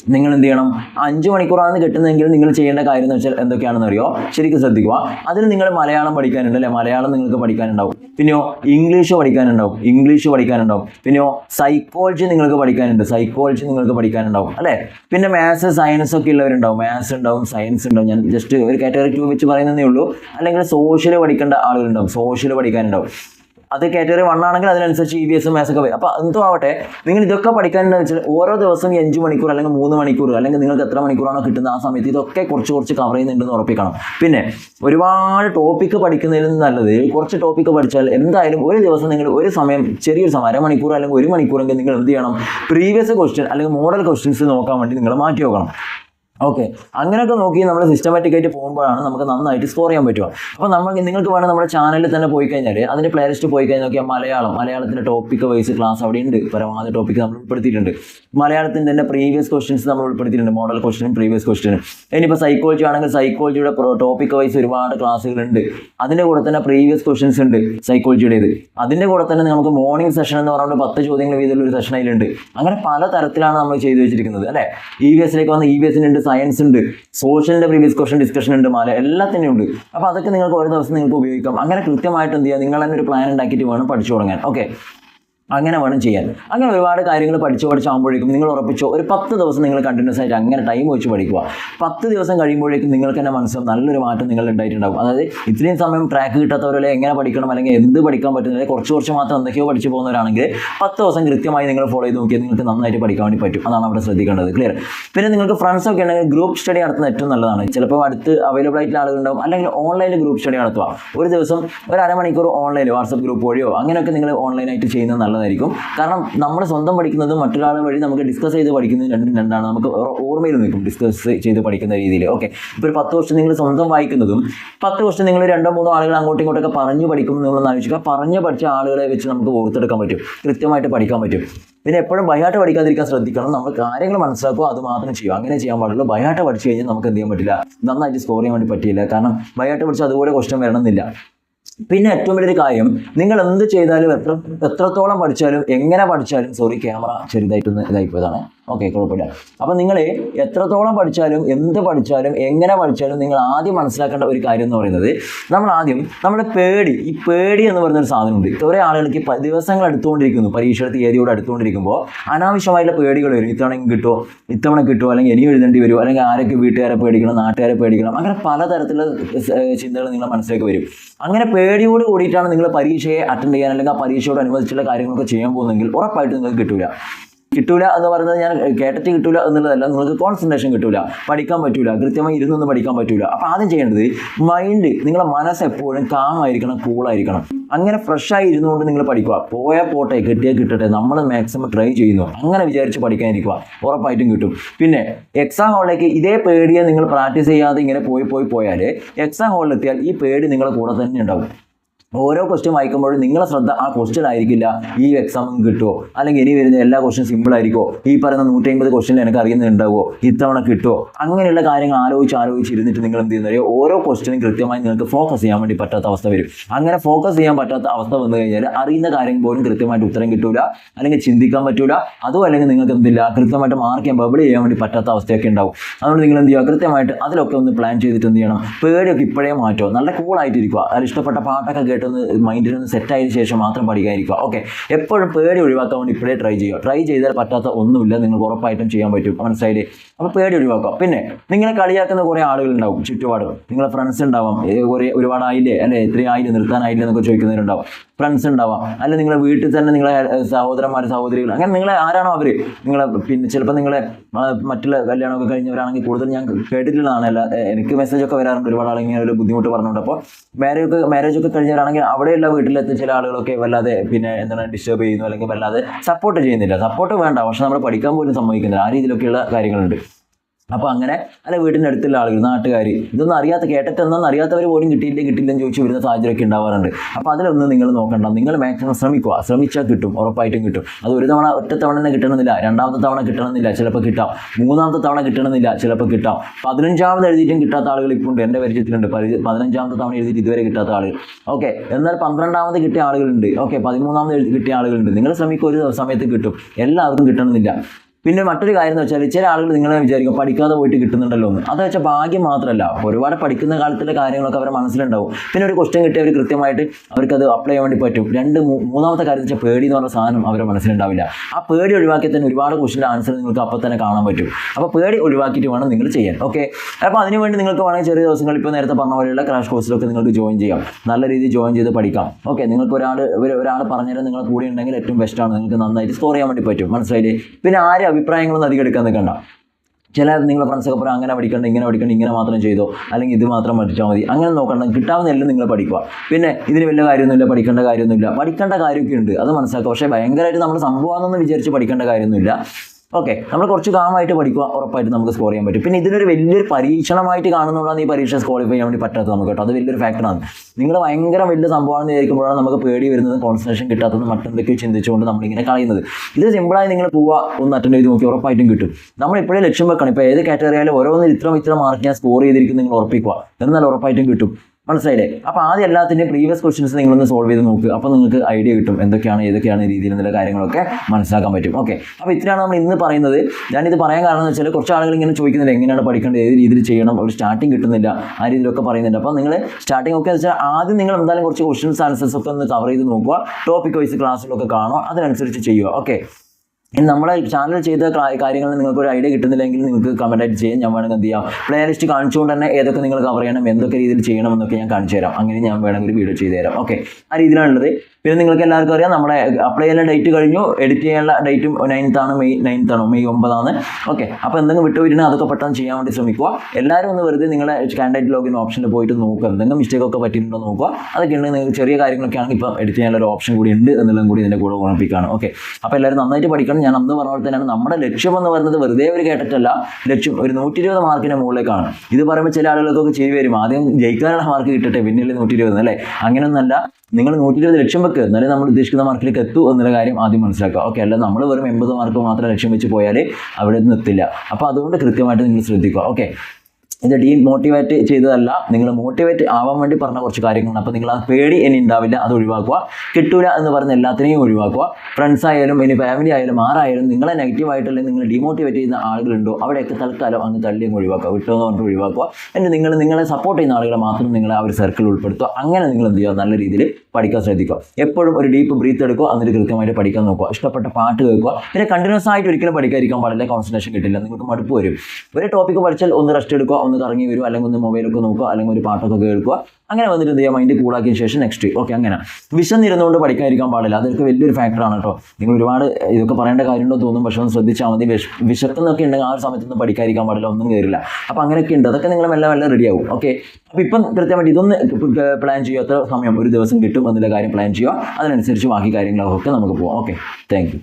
നിങ്ങൾ എന്ത് ചെയ്യണം അഞ്ച് മണിക്കൂറാണ് കിട്ടുന്നതെങ്കിൽ നിങ്ങൾ ചെയ്യേണ്ട കാര്യം എന്ന് വെച്ചാൽ എന്തൊക്കെയാണെന്ന് അറിയോ? ശരിക്കും ശ്രദ്ധിക്കുക. അതിൽ നിങ്ങൾ മലയാളം പഠിക്കാനുണ്ട് അല്ലേ? മലയാളം നിങ്ങൾക്ക് പഠിക്കാനുണ്ടാവും. പിന്നെയോ ഇംഗ്ലീഷ് പഠിക്കാനുണ്ടാവും. ഇംഗ്ലീഷ് പഠിക്കാനുണ്ടാവും. പിന്നെയോ സൈക്കോളജി നിങ്ങൾക്ക് പഠിക്കാനുണ്ട്. സൈക്കോളജി നിങ്ങൾക്ക് പഠിക്കാനുണ്ടാവും. അല്ലേ? പിന്നെ മാത്സ് സയൻസ് ഒക്കെ ഉള്ളവരുണ്ടാവും. മാത്സ് ഉണ്ടാവും സയൻസ് ഉണ്ടാവും. ഞാൻ ജസ്റ്റ് ഒരു കാറ്റഗറി ടു വെച്ച് പറയുന്നതേ ഉള്ളൂ. അല്ലെങ്കിൽ സോഷ്യൽ പഠിക്കേണ്ട ആളുകളുണ്ടാവും. സോഷ്യൽ പഠിക്കാനുണ്ടാവും. അത് കാറ്റഗറി വൺ ആണെങ്കിൽ അതിനനുസരിച്ച് ഇ ബി എസ് ഒക്കെ വരും. അപ്പോൾ എന്തോ ആവട്ടെ നിങ്ങൾ ഇതൊക്കെ പഠിക്കാനെന്ന് വെച്ചാൽ ഓരോ ദിവസം ഈ അഞ്ച് മണിക്കൂർ അല്ലെങ്കിൽ മൂന്ന് മണിക്കൂർ അല്ലെങ്കിൽ നിങ്ങൾക്ക് എത്ര മണിക്കൂറാണോ കിട്ടുന്നത് ആ സമയത്ത് ഇതൊക്കെ കുറച്ച് കുറച്ച് കവർ ചെയ്യുന്നുണ്ടെന്ന് ഉറപ്പിക്കണം. പിന്നെ ഒരുപാട് ടോപ്പിക്ക് പഠിക്കുന്നതിൽ നിന്ന് നല്ലത് കുറച്ച് ടോപ്പിക്ക് പഠിച്ചാൽ എന്തായാലും ഒരു ദിവസം നിങ്ങൾ ഒരു സമയം ചെറിയൊരു സമയം അരമണിക്കൂർ അല്ലെങ്കിൽ ഒരു മണിക്കൂറെങ്കിൽ നിങ്ങൾ എന്ത് ചെയ്യണം? പ്രീവിയസ് ക്വസ്റ്റ്യൻ അല്ലെങ്കിൽ മോഡൽ ക്വസ്റ്റ്യൻസ് നോക്കാൻ വേണ്ടി നിങ്ങൾ മാറ്റി വെക്കണം. ഓക്കെ അങ്ങനെയൊക്കെ നോക്കി നമ്മൾ സിസ്റ്റമാറ്റിക് ആയിട്ട് പോകുമ്പോഴാണ് നമുക്ക് നന്നായിട്ട് സ്കോർ ചെയ്യാൻ പറ്റുക. അപ്പോൾ നമുക്ക് നിങ്ങൾക്ക് വേണമെങ്കിൽ നമ്മുടെ ചാനലിൽ തന്നെ പോയി കഴിഞ്ഞാൽ അതിന്റെ പ്ലേലിസ്റ്റ് പോയി കഴിഞ്ഞാൽ നോക്കിയാൽ മലയാളം മലയാളത്തിന്റെ ടോപ്പിക് വൈസ് ക്ലാസ് അവിടെ ഉണ്ട്. പരമാവധി ടോപ്പിക്ക് നമ്മൾ ഉൾപ്പെടുത്തിയിട്ടുണ്ട്. മലയാളത്തിന്റെ തന്നെ പ്രീവിയസ് ക്വസ്റ്റ്യൻസ് നമ്മൾ ഉൾപ്പെടുത്തിയിട്ടുണ്ട്. മോഡൽ ക്വസ്റ്റ്യനും പ്രീവിയസ് ക്വസ്റ്റ്യനും ഇനിയിപ്പോൾ സൈക്കോളജി ആണെങ്കിൽ സൈക്കോളജിയുടെ ടോപ്പിക് വൈസ് ഒരുപാട് ക്ലാസ്സുകളുണ്ട് അതിന്റെ കൂടെ തന്നെ പ്രീവിയസ് ക്വസ്റ്റ്യൻസ് ഉണ്ട് സൈക്കോളജിയുടേത് അതിന്റെ കൂടെ തന്നെ നമുക്ക് മോർണിംഗ് സെഷൻ എന്ന് പറഞ്ഞുകൊണ്ട് പത്ത് ചോദ്യങ്ങൾ വീതമുള്ള ഒരു സെഷൻ അങ്ങനെ പല തരത്തിലാണ് നമ്മൾ ചെയ്തു വെച്ചിരിക്കുന്നത് അല്ലേ? ഇ വി എസിലേക്ക് വന്ന് ഇ വി എസിനുണ്ട് സയൻസ് ഉണ്ട്. സോഷ്യലിന്റെ പ്രീവിയസ് ക്വസ്റ്റൻ ഡിസ്കഷൻ ഉണ്ട് മാല എല്ലാത്തിനും ഉണ്ട്. അപ്പോൾ അതൊക്കെ നിങ്ങൾക്ക് ഓരോ ദിവസം നിങ്ങൾക്ക് ഉപയോഗിക്കാം. അങ്ങനെ കൃത്യമായിട്ട് എന്ത് ചെയ്യുക നിങ്ങൾ തന്നെ ഒരു പ്ലാൻ ഉണ്ടാക്കിയിട്ട് വേണം പഠിച്ചു തുടങ്ങാൻ. ഓക്കെ അങ്ങനെ വേണം ചെയ്യാൻ. അങ്ങനെ ഒരുപാട് കാര്യങ്ങൾ പഠിച്ച് പഠിച്ചാകുമ്പോഴേക്കും നിങ്ങൾ ഉറപ്പിച്ചോ ഒരു പത്ത് ദിവസം നിങ്ങൾ കണ്ടിന്യൂസ് ആയിട്ട് അങ്ങനെ ടൈം വെച്ച് പഠിക്കുക. പത്ത് ദിവസം കഴിയുമ്പോഴേക്കും നിങ്ങൾക്ക് തന്നെ മനസ്സിലാവും നല്ലൊരു മാറ്റം നിങ്ങൾ ഉണ്ടായിട്ടുണ്ടാകും അതായത് ഇത്രയും സമയം ട്രാക്ക് കിട്ടാത്തവരല്ലേ എങ്ങനെ പഠിക്കണം അല്ലെങ്കിൽ എന്ത് പഠിക്കാൻ പറ്റുന്നില്ല കുറച്ച് കുറച്ച് മാത്രം എന്തൊക്കെയോ പഠിച്ചു പോകുന്നവരാണെങ്കിൽ പത്ത് ദിവസം കൃത്യമായി നിങ്ങൾ ഫോളോ ചെയ്ത് നോക്കിയാൽ നിങ്ങൾക്ക് നന്നായിട്ട് പഠിക്കാൻ വേണ്ടി പറ്റും. അതാണ് അവിടെ ശ്രദ്ധിക്കേണ്ടത്. ക്ലിയർ പിന്നെ നിങ്ങൾക്ക് ഫ്രണ്ട്സ് ഒക്കെ ഉണ്ടെങ്കിൽ ഗ്രൂപ്പ് സ്റ്റഡി നടത്തുന്നത് ഏറ്റവും നല്ലതാണ്. ചിലപ്പോൾ അടുത്ത് അവൈലബിൾ ആയിട്ടുള്ള ആളുകളുണ്ടാവും അല്ലെങ്കിൽ ഓൺലൈനിൽ ഗ്രൂപ്പ് സ്റ്റഡി നടത്തുക. ഒരു ദിവസം ഒരു അരമണിക്കൂർ ഓൺലൈനിൽ വാട്സപ്പ് ഗ്രൂപ്പ് വഴിയോ അങ്ങനെയൊക്കെ നിങ്ങൾ ഓൺലൈനായിട്ട് ചെയ്യുന്നത് നല്ലതായിരിക്കും കാരണം നമ്മൾ സ്വന്തം പഠിക്കുന്നത് മറ്റൊരാളെ വഴി നമുക്ക് ഡിസ്കസ് ചെയ്ത് പഠിക്കുന്നത് രണ്ടും രണ്ടാണ് നമുക്ക് ഓർമ്മയിൽ നിൽക്കും ഡിസ്കസ് ചെയ്ത് പഠിക്കുന്ന രീതിയിൽ. ഓക്കെ ഇപ്പോൾ ഒരു പത്ത് വർഷം നിങ്ങൾ സ്വന്തം വായിക്കുന്നതും പത്ത് വർഷം നിങ്ങൾ രണ്ടോ മൂന്നോ ആളുകൾ അങ്ങോട്ടും ഇങ്ങോട്ടൊക്കെ പറഞ്ഞു പഠിക്കും എന്നുള്ളതെന്ന് ആലോചിക്കുക. പറഞ്ഞ് പഠിച്ച ആളുകളെ വെച്ച് നമുക്ക് ഓർത്തെടുക്കാൻ പറ്റും. കൃത്യമായിട്ട് പഠിക്കാൻ പറ്റും. പിന്നെ എപ്പോഴും ബയാട്ട് പഠിക്കാതിരിക്കാൻ ശ്രദ്ധിക്കണം. നമ്മൾ കാര്യങ്ങൾ മനസ്സിലാക്കുക അത് മാത്രം ചെയ്യുക. അങ്ങനെ ചെയ്യാൻ പാടുള്ളൂ. ബയാട്ട് പഠിച്ചു കഴിഞ്ഞാൽ നമുക്ക് എന്ത് ചെയ്യാൻ പറ്റില്ല? നന്നായിട്ട് സ്കോർ ചെയ്യാൻ വേണ്ടി പറ്റില്ല കാരണം ബയാട്ട് പഠിച്ച് അതുപോലെ ക്വസ്റ്റ്യൻ വരണമെന്നില്ല. പിന്നെ ഏറ്റവും വലിയൊരു കാര്യം നിങ്ങൾ എന്ത് ചെയ്താലും എത്ര എത്രത്തോളം പഠിച്ചാലും എങ്ങനെ പഠിച്ചാലും സോറി ക്യാമറ ചെറുതായിട്ടൊന്ന് ഇതായിപ്പോയതാണ്. ഓക്കെ കുഴപ്പമില്ല. അപ്പം നിങ്ങൾ എത്രത്തോളം പഠിച്ചാലും എന്ത് പഠിച്ചാലും എങ്ങനെ പഠിച്ചാലും നിങ്ങൾ ആദ്യം മനസ്സിലാക്കേണ്ട ഒരു കാര്യം എന്ന് പറയുന്നത് നമ്മൾ ആദ്യം നമ്മുടെ പേടി ഈ പേടി എന്ന് പറയുന്ന ഒരു സാധനമുണ്ട്. കുറേ ആളുകൾക്ക് ദിവസങ്ങൾ എടുത്തുകൊണ്ടിരിക്കുന്നു. പരീക്ഷയുടെ തീയതിയോട് അടുത്തുകൊണ്ടിരിക്കുമ്പോൾ അനാവശ്യമായിട്ടുള്ള പേടികൾ വരും. ഇത്തവണ കിട്ടുമോ ഇത്തവണ കിട്ടുമോ അല്ലെങ്കിൽ ഇനി എഴുതേണ്ടി വരുമോ അല്ലെങ്കിൽ ആരൊക്കെ വീട്ടുകാരെ പേടിക്കണം നാട്ടുകാരെ പേടിക്കണം അങ്ങനെ പലതരത്തിലുള്ള ചിന്തകൾ നിങ്ങളുടെ മനസ്സിലേക്ക് വരും. അങ്ങനെ പേടിയോട് കൂടിയിട്ടാണ് നിങ്ങൾ പരീക്ഷയെ അറ്റൻഡ് ചെയ്യാൻ അല്ലെങ്കിൽ ആ പരീക്ഷയോട് അനുബന്ധിച്ചുള്ള കാര്യങ്ങളൊക്കെ ചെയ്യാൻ പോകുന്നെങ്കിൽ ഉറപ്പായിട്ട് നിങ്ങൾക്ക് കിട്ടൂല. കിട്ടൂല എന്ന് പറയുന്നത് ഞാൻ കേട്ടിട്ട് കിട്ടൂല എന്നുള്ളതല്ല. നിങ്ങൾക്ക് കോൺസെൻട്രേഷൻ കിട്ടൂല. പഠിക്കാൻ പറ്റൂല. കൃത്യമായി ഇരുന്നൊന്നും പഠിക്കാൻ പറ്റൂല. അപ്പോൾ ആദ്യം ചെയ്യേണ്ടത് മൈൻഡ് നിങ്ങളുടെ മനസ്സ് എപ്പോഴും കാം ആയിരിക്കണം കൂളായിരിക്കണം അങ്ങനെ ഫ്രഷ് ആയി ഇരുന്നുകൊണ്ട് നിങ്ങൾ പഠിക്കുക. പോയ പോട്ടെ കിട്ടിയാൽ കിട്ടട്ടെ. നമ്മൾ മാക്സിമം ട്രൈ ചെയ്യുന്നു. അങ്ങനെ വിചാരിച്ച് പഠിക്കാനിരിക്കുക. ഉറപ്പായിട്ടും കിട്ടും. പിന്നെ എക്സാം ഹാളിലേക്ക് ഇതേ പേടിയെ നിങ്ങൾ പ്രാക്ടീസ് ചെയ്യാതെ ഇങ്ങനെ പോയി പോയി പോയാൽ എക്സാം ഹാളിലെത്തിയാൽ ഈ പേടി നിങ്ങളുടെ കൂടെ തന്നെ ഉണ്ടാവും. ഓരോ ക്വസ്റ്റ്യൻ വായിക്കുമ്പോഴും നിങ്ങളെ ശ്രദ്ധ ആ ക്വസ്റ്റ്യൻ ആയിരിക്കില്ല. ഈ എക്സാമും കിട്ടുമോ അല്ലെങ്കിൽ ഇനി വരുന്ന എല്ലാ ക്വസ്റ്റ്യൻ സിമ്പിൾ ആയിരിക്കുമോ ഈ പറയുന്ന നൂറ്റി അമ്പത് ക്വസ്റ്റ്യൻ എനിക്ക് അറിയുന്നുണ്ടാവോ ഇത്തവണ കിട്ടുമോ അങ്ങനെയുള്ള കാര്യങ്ങൾ ആലോചിച്ച് ആലോചിച്ചിരുന്നിട്ട് നിങ്ങൾ എന്ത് ചെയ്യുന്നത് ഓരോ ക്വസ്റ്റ്യനും കൃത്യമായി നിങ്ങൾക്ക് ഫോക്കസ് ചെയ്യാൻ വേണ്ടി പറ്റാത്ത അവസ്ഥ വരും. അങ്ങനെ ഫോക്കസ് ചെയ്യാൻ പറ്റാത്ത അവസ്ഥ വന്നു കഴിഞ്ഞാൽ അറിയുന്ന കാര്യം പോലും കൃത്യമായിട്ട് ഉത്തരം കിട്ടൂല. അല്ലെങ്കിൽ ചിന്തിക്കാൻ പറ്റൂല. അതും അല്ലെങ്കിൽ നിങ്ങൾക്ക് എന്തില്ല? കൃത്യമായിട്ട് മാർക്ക് ചെയ്യാൻ ബബിൾ ചെയ്യാൻ വേണ്ടി പറ്റാത്ത അവസ്ഥയൊക്കെ ഉണ്ടാവും. അതുകൊണ്ട് നിങ്ങൾ എന്ത് ചെയ്യുക? കൃത്യമായിട്ട് അതിലൊക്കെ ഒന്ന് പ്ലാൻ ചെയ്തിട്ട് എന്ത് ചെയ്യണം? പേടിയൊക്കെ ഇപ്പോഴേ മാറ്റോ നല്ല കൂളായിട്ടിരിക്കുക അതിൽ ഇഷ്ടപ്പെട്ട പാട്ടൊക്കെ കേട്ടൊന്ന് മൈൻഡിലൊന്ന് സെറ്റ് ആയതിനു ശേഷം മാത്രം പഠിക്കാതിരിക്കുക. ഓക്കെ എപ്പോഴും പേടി ഒഴിവാക്കാൻ വേണ്ടി ഇപ്പോഴേ ട്രൈ ചെയ്യുക. ട്രൈ ചെയ്താൽ പറ്റാത്ത ഒന്നുമില്ല. നിങ്ങൾക്ക് ഉറപ്പായിട്ടും ചെയ്യാൻ പറ്റും. മനസ്സിലായില്ലേ? അപ്പോൾ പേടി ഒഴിവാക്കുക. പിന്നെ നിങ്ങളെ കളിയാക്കുന്ന കുറേ ആളുകളുണ്ടാവും. ചുറ്റുപാടുകൾ. നിങ്ങളെ ഫ്രണ്ട്സ് ഉണ്ടാവാം. കുറേ ഒരുപാടായില്ലേ? അല്ലെ? ഇത്രയും ആയില്ലേ? നിർത്താനായില്ലേ എന്നൊക്കെ ചോദിക്കുന്നവരുണ്ടാവും. ഫ്രണ്ട്സ് ഉണ്ടാവാം. അല്ലെങ്കിൽ നിങ്ങളെ വീട്ടിൽ തന്നെ നിങ്ങളെ സഹോദരന്മാർ സഹോദരികൾ അങ്ങനെ നിങ്ങളെ ആരാണോ അവർ നിങ്ങളെ പിന്നെ ചിലപ്പോൾ നിങ്ങളെ മറ്റുള്ള കല്യാണമൊക്കെ കഴിഞ്ഞവരാണെങ്കിൽ കൂടുതൽ ഞാൻ കേട്ടിട്ടുള്ളതാണ്. അല്ല എനിക്ക് മെസ്സേജ് ഒക്കെ വരാറുണ്ട് ഒരുപാട് ആൾ ഇങ്ങനെ ഒരു ബുദ്ധിമുട്ട് പറഞ്ഞുകൊണ്ട്. അപ്പോൾ മാരേജ് ഒക്കെ മാരേജ് ഒക്കെ കഴിഞ്ഞവരാണെങ്കിൽ അവിടെയുള്ള വീട്ടിലെത്തി ചില ആളുകളൊക്കെ വല്ലാതെ പിന്നെ എന്താണ് ഡിസ്റ്റർബ് ചെയ്യുന്നു അല്ലെങ്കിൽ വല്ലാതെ സപ്പോർട്ട് ചെയ്യുന്നില്ല. സപ്പോർട്ട് വേണ്ട പക്ഷെ നമ്മൾ പഠിക്കാൻ പോലും സമ്മതിക്കുന്നില്ല. ആ രീതിയിലൊക്കെയുള്ള കാര്യങ്ങളുണ്ട്. അപ്പോൾ അങ്ങനെ അല്ല വീടിന്റെ അടുത്തുള്ള ആളുകൾ നാട്ടുകാർ ഇതൊന്നും അറിയാത്ത കേട്ടിട്ട് എന്താണെന്ന് അറിയാത്തവർ പോലും കിട്ടിയില്ല കിട്ടില്ലെന്ന് ചോദിച്ചു വരുന്ന സാഹചര്യമൊക്കെ ഉണ്ടാവാറുണ്ട്. അപ്പോൾ അതിലൊന്നും നിങ്ങൾ നോക്കണ്ട. നിങ്ങൾ മാക്സിമം ശ്രമിക്കുക. ശ്രമിച്ചാൽ കിട്ടും ഉറപ്പായിട്ടും കിട്ടും. അത് ഒരു തവണ ഒറ്റ തവണ തന്നെ കിട്ടണമെന്നില്ല. രണ്ടാമത്തെ തവണ കിട്ടണമെന്നില്ല ചിലപ്പോൾ കിട്ടാം. മൂന്നാമത്തെ തവണ കിട്ടണമെന്നില്ല ചിലപ്പോൾ കിട്ടാം. പതിനഞ്ചാമത് എഴുതിയിട്ടും കിട്ടാത്ത ആളുകൾ ഇപ്പോൾ ഉണ്ട് എന്റെ പരിചയത്തിലുണ്ട്. പരി- പതിനഞ്ചാമത്തെ തവണ എഴുതിയിട്ട് ഇതുവരെ കിട്ടാത്ത ആളുകൾ. ഓക്കെ എന്നാൽ പന്ത്രണ്ടാമത് കിട്ടിയ ആളുകളുണ്ട്. ഓക്കെ പതിമൂന്നാമത് കിട്ടിയ ആളുകളുണ്ട്. നിങ്ങൾ ശ്രമിക്കുക ഒരു സമയത്ത് കിട്ടും. എല്ലാവർക്കും കിട്ടണമെന്നില്ല. പിന്നെ മറ്റൊരു കാര്യം എന്ന് വെച്ചാൽ ചില ആളുകൾ നിങ്ങളെ വിചാരിക്കും പഠിക്കാതെ പോയിട്ട് കിട്ടുന്നുണ്ടല്ലോ എന്ന്. അത് വെച്ചാൽ ഭാഗ്യം മാത്രമല്ല ഒരുപാട് പഠിക്കുന്ന കാലത്തിലെ കാര്യങ്ങളൊക്കെ അവരുടെ മനസ്സിലുണ്ടാവും. പിന്നെ ഒരു ക്വസ്റ്റ്യൻ കിട്ടി അവർ കൃത്യമായിട്ട് അവർക്കത് അപ്ലൈ ചെയ്യാൻ വേണ്ടി പറ്റും. രണ്ട് മൂന്നാമത്തെ കാര്യം എന്ന് വെച്ചാൽ പേടി എന്ന് പറഞ്ഞ സാധനം അവരുടെ മനസ്സിലുണ്ടാവില്ല. ആ പേടി ഒഴിവാക്കി തന്നെ ഒരുപാട് ക്വസ്റ്റിന്റെ ആൻസർ നിങ്ങൾക്ക് അപ്പോൾ തന്നെ കാണാൻ പറ്റും. അപ്പോൾ പേടി ഒഴിവാക്കിയിട്ട് വേണം നിങ്ങൾ ചെയ്യാൻ ഓക്കെ അപ്പോൾ അതിനുവേണ്ടി നിങ്ങൾക്ക് വേണമെങ്കിൽ ചെറിയ ദിവസങ്ങൾ ഇപ്പോൾ നേരത്തെ പറഞ്ഞ പോലെയുള്ള ക്രാഷ് കോഴ്സിലൊക്കെ നിങ്ങൾക്ക് ജോയിൻ ചെയ്യാം. നല്ല രീതിയിൽ ജോയിൻ ചെയ്ത് പഠിക്കാം ഓക്കെ നിങ്ങൾക്ക് ഒരാൾ ഒരാൾ പറഞ്ഞുതരാൻ നിങ്ങൾ കൂടെ ഉണ്ടെങ്കിൽ ഏറ്റവും ബെസ്റ്റാണ് നിങ്ങൾക്ക് നന്നായിട്ട് സ്കോർ ചെയ്യാൻ വേണ്ടി പറ്റും മനസ്സിലായില്ലേ? പിന്നെ ആരും അഭിപ്രായങ്ങളൊന്നും അധികം എടുക്കാൻ നിൽക്കണ്ട. ചില നിങ്ങളെ ഫ്രണ്ട്സൊക്കെ പറയാം അങ്ങനെ പഠിക്കണ്ട ഇങ്ങനെ പഠിക്കണ്ട ഇങ്ങനെ മാത്രം ചെയ്തോ അല്ലെങ്കിൽ ഇത് മാത്രം പഠിച്ചാൽ മതി. അങ്ങനെ നോക്കണ്ട കിട്ടാവുന്ന എല്ലാം നിങ്ങൾ പഠിക്കുക. പിന്നെ ഇതിന് വലിയ കാര്യമൊന്നുമില്ല പഠിക്കേണ്ട കാര്യമൊന്നുമില്ല. പഠിക്കേണ്ട കാര്യമൊക്കെ ഉണ്ട് അത് മനസ്സിലാക്കുക. പക്ഷേ ഭയങ്കരമായിട്ട് നമ്മൾ സംഭവമാണെന്ന് വിചാരിച്ച് പഠിക്കേണ്ട കാര്യമൊന്നുമില്ല. ഓക്കെ നമ്മൾ കുറച്ച് കാമായിട്ട് പഠിക്കുക ഉറപ്പായിട്ട് നമുക്ക് സ്കോർ ചെയ്യാൻ പറ്റും. പിന്നെ ഇതിനൊരു വലിയൊരു പരീക്ഷണമായിട്ട് കാണുന്നതുകൊണ്ടാണ് ഈ പരീക്ഷ ക്വാളിഫൈ ചെയ്യാൻ വേണ്ടി പറ്റാത്തത് നമുക്ക് കേട്ടോ. അത് വലിയൊരു ഫാക്ടറാണ് നിങ്ങൾ ഭയങ്കര വലിയ സംഭവമാണെന്ന് വിചാരിക്കുമ്പോഴാണ് നമുക്ക് പേടി വരുന്നത് കോൺസെൻട്രേഷൻ കിട്ടാത്തത് മറ്റെന്തൊക്കെയോ ചിന്തിച്ചുകൊണ്ട് നമ്മളിങ്ങനെ കളയുന്നത്. ഇത് സിമ്പിളായി നിങ്ങൾ പോവുക ഒന്ന് അറ്റൻഡ് ചെയ്ത് നോക്കി ഉറപ്പായിട്ടും കിട്ടും. നമ്മൾ ഇപ്പോഴേ ലക്ഷ്യം വെക്കണം. ഇപ്പോൾ ഏത് കാറ്റഗറി ആയാലും ഓരോന്നും ഇത്ര ഇത്ര മാർക്ക് ഞാൻ സ്കോർ ചെയ്തിരിക്കും നിങ്ങൾ ഉറപ്പിക്കുക. എന്നാൽ ഉറപ്പായിട്ടും കിട്ടും. മനസ്സിലായില്ലേ? അപ്പോൾ ആദ്യം എല്ലാത്തിന്റെയും പ്രീവിയസ് ക്വസ്റ്റ്യൻസ് നിങ്ങളൊന്ന് സോൾവ് ചെയ്ത് നോക്കുക അപ്പോൾ നിങ്ങൾക്ക് ഐഡിയ കിട്ടും എന്തൊക്കെയാണ് ഏതൊക്കെയാണ് രീതിയിൽ എന്നുള്ള കാര്യങ്ങളൊക്കെ മനസ്സിലാക്കാൻ പറ്റും. ഓക്കെ അപ്പോൾ ഇത്രയാണ് നമ്മൾ ഇന്ന് പറയുന്നത്. ഞാനിത് പറയാൻ കാരണം എന്ന് വെച്ചാൽ കുറച്ച് ആളുകൾ ഇങ്ങനെ ചോദിക്കുന്നില്ല എങ്ങനെയാണ് പഠിക്കേണ്ടത്? ഏത് രീതിയിൽ ചെയ്യണം? ഒരു സ്റ്റാർട്ടിംഗ് കിട്ടുന്നില്ല. ആ രീതിയിലൊക്കെ പറയുന്നുണ്ട്. അപ്പോൾ നിങ്ങൾ സ്റ്റാർട്ടിംഗ് ഒക്കെ വെച്ചാൽ ആദ്യം നിങ്ങൾ എന്തായാലും കുറച്ച് ക്വസ്റ്റ്യൻസ് ആൻസേഴ്സ് ഒക്കെ ഒന്ന് കവർ ചെയ്ത് നോക്കുക. ടോപ്പിക് വൈസ് ക്ലാസ്സിലൊക്കെ കാണുക. അതിനനുസരിച്ച് ചെയ്യുക. ഓക്കെ ഇനി നമ്മളെ ചാനൽ ചെയ്ത കാര്യങ്ങൾ നിങ്ങൾക്ക് ഒരു ഐഡിയ കിട്ടുന്നില്ലെങ്കിൽ നിങ്ങൾക്ക് കമന്റ് ആയിട്ട് ചെയ്യാം. ഞാൻ വേണമെങ്കിൽ എന്ത് ചെയ്യാം? പ്ലേ ലിസ്റ്റ് കാണിച്ചുകൊണ്ട് തന്നെ ഏതൊക്കെ നിങ്ങൾ കവർ ചെയ്യണം എന്തൊക്കെ രീതിയിൽ ചെയ്യണം എന്നൊക്കെ ഞാൻ കാണിച്ചു തരാം അങ്ങനെ ഞാൻ വേണമെങ്കിൽ വീഡിയോ ചെയ്തു തരാം ഓക്കെ ആ രീതിയിലാണുള്ളത്. പിന്നെ നിങ്ങൾക്ക് എല്ലാവർക്കും അറിയാം നമ്മുടെ അപ്ലൈ ചെയ്യുന്ന ഡേറ്റ് കഴിഞ്ഞു എഡിറ്റ് ചെയ്യാനുള്ള ഡേറ്റും നയൻത്ത് ആണ് മെയ് നയൻത്ത് ആണ് മെയ് ഒമ്പതാണ് ഓക്കെ അപ്പോൾ എന്തെങ്കിലും വിട്ടുപോയിട്ടുണ്ടെങ്കിൽ അതൊക്കെ പെട്ടെന്ന് ചെയ്യാൻ വേണ്ടി ശ്രമിക്കുക. എല്ലാവരും ഒന്ന് വെറുതെ നിങ്ങളുടെ കാൻഡിഡേറ്റ് ലോഗിൻ ഓപ്ഷനിൽ പോയിട്ട് നോക്കുക. എന്തെങ്കിലും മിസ്റ്റേക്ക് ഒക്കെ പറ്റിയിട്ടുണ്ടോ നോക്കുക. അതൊക്കെ ഉണ്ടെങ്കിൽ നിങ്ങൾക്ക് ചെറിയ കാര്യങ്ങളൊക്കെ ആണെങ്കിൽ ഇപ്പോൾ എഡിറ്റ് ചെയ്യാനുള്ള ഒരു ഓപ്ഷൻ കൂടി ഉണ്ട് എന്നുള്ളതും കൂടി ഇതിന്റെ കൂടെ ഓർമ്മിപ്പിക്കുകയാണ്. ഓക്കെ അപ്പോൾ എല്ലാവരും നന്നായിട്ട് പഠിക്കണം. ഞാൻ അന്ന് പറഞ്ഞ പോലെ തന്നെയാണ് നമ്മുടെ ലക്ഷ്യം എന്ന് പറയുന്നത് വെറുതെ ഒരു കേട്ടിട്ടല്ല ലക്ഷ്യം ഒരു നൂറ്റി ഇരുപത് മാർക്കിന്റെ മുകളിലേക്കാണ്. ഇത് പറയുമ്പോൾ ചില ആളുകൾക്കൊക്കെ ചെയ്തു വരും. ആദ്യം ജയിക്കാനുള്ള മാർക്ക് കിട്ടട്ടെ പിന്നെ നൂറ്റി ഇരുപത് അല്ലേ? അങ്ങനെയൊന്നല്ല നിങ്ങൾ നൂറ്റി ഇരുപത് ലക്ഷ്യം വെക്കുക എന്നാലേ നമ്മൾ ഉദ്ദേശിക്കുന്ന മാർക്കിലേക്ക് എത്തൂ എന്നുള്ള കാര്യം ആദ്യം മനസ്സിലാക്കുക. ഓക്കെ അല്ല നമ്മൾ വെറും എൺപത് മാർക്ക് മാത്രം ലക്ഷ്യം വെച്ച് പോയാൽ അവിടെ നിർത്തില്ല അപ്പോൾ അതുകൊണ്ട് കൃത്യമായിട്ട് നിങ്ങൾ ശ്രദ്ധിക്കുക. ഓക്കെ ഇത് ഡീ മോട്ടിവേറ്റ് ചെയ്തതല്ല. നിങ്ങൾ മോട്ടിവേറ്റ് ആവാൻ വേണ്ടി പറഞ്ഞ കുറച്ച് കാര്യങ്ങളാണ്. അപ്പോൾ നിങ്ങൾ ആ പേടി ഇനി ഉണ്ടാവില്ല അത് ഒഴിവാക്കുക. കിട്ടൂല എന്ന് പറഞ്ഞ എല്ലാത്തിനെയും ഒഴിവാക്കുക. ഫ്രണ്ട്സ് ആയാലും ഇനി ഫാമിലി ആയാലും ആരായാലും നിങ്ങളെ നെഗറ്റീവായിട്ടുള്ള നിങ്ങൾ ഡിമോട്ടിവേറ്റ് ചെയ്യുന്ന ആളുകളുണ്ടോ അവിടെയൊക്കെ തൽക്കാലം അങ്ങ് തള്ളി അങ്ങ് ഒഴിവാക്കുക വിട്ടോന്ന് പറഞ്ഞിട്ട് ഒഴിവാക്കുക. എന്നിട്ട് നിങ്ങൾ നിങ്ങളെ സപ്പോർട്ട് ചെയ്യുന്ന ആളുകളെ മാത്രം നിങ്ങൾ ആ ഒരു സർക്കിൾ ഉൾപ്പെടുത്തുക. അങ്ങനെ നിങ്ങൾ എന്ത് ചെയ്യുക? നല്ല രീതിയിൽ പഠിക്കാൻ ശ്രദ്ധിക്കുക. എപ്പോഴും ഒരു ഡീപ്പ് ബ്രീത്ത് എടുക്കുക. എന്നിട്ട് കൃത്യമായിട്ട് പഠിക്കാൻ നോക്കുക. ഇഷ്ടപ്പെട്ട പാട്ട് കേൾക്കുക. പിന്നെ കണ്ടിന്യൂസ് ആയിട്ട് ഒരിക്കലും പഠിക്കാതിരിക്കാൻ പാടില്ല. കോൺസെൻട്രേഷൻ കിട്ടില്ല. നിങ്ങൾക്ക് മടുപ്പ് വരും. ഒരു ടോപ്പിക്ക് പഠിച്ചാൽ ഒന്ന് റെസ്റ്റ് എടുക്കുക. ഒന്ന് കറങ്ങി വരും അല്ലെങ്കിൽ ഒന്ന് മൊബൈലൊക്കെ നോക്കുക അല്ലെങ്കിൽ ഒരു പാട്ടൊക്കെ കേൾക്കുക. അങ്ങനെ വന്നിട്ട് എന്ത് മൈൻഡ് കൂളാക്കിയ ശേഷം നെക്സ്റ്റ് ഓക്കെ അങ്ങനെ. വിശന്നിരുന്നുകൊണ്ട് പഠിക്കാതിരിക്കാൻ പാടില്ല. അതൊക്കെ വലിയൊരു ഫാക്ടറാണ് കേട്ടോ. നിങ്ങൾ ഒരുപാട് ഇതൊക്കെ പറയേണ്ട കാര്യമുണ്ടോ തോന്നും പക്ഷെ ഒന്ന് ശ്രദ്ധിച്ചാൽ മതി. വിശ വിശക്കുന്നൊക്കെ ഉണ്ടെങ്കിൽ ആ ഒരു സമയത്തൊന്നും പഠിക്കാതിരിക്കാൻ പാടില്ല ഒന്നും കയറില്ല അപ്പോൾ അങ്ങനെയൊക്കെ ഉണ്ട്. അതൊക്കെ നിങ്ങൾ മെല്ലെ മെല്ലെ റെഡി ആവും. ഓക്കെ അപ്പോൾ ഇപ്പം കൃത്യമായിട്ട് ഇതൊന്ന് പ്ലാൻ ചെയ്യുക. സമയം? ഒരു ദിവസം കിട്ടും എന്നുള്ള കാര്യം പ്ലാൻ ചെയ്യുക. അതിനനുസരിച്ച് ബാക്കി കാര്യങ്ങളൊക്കെ നമുക്ക് പോകാം ഓക്കെ താങ്ക്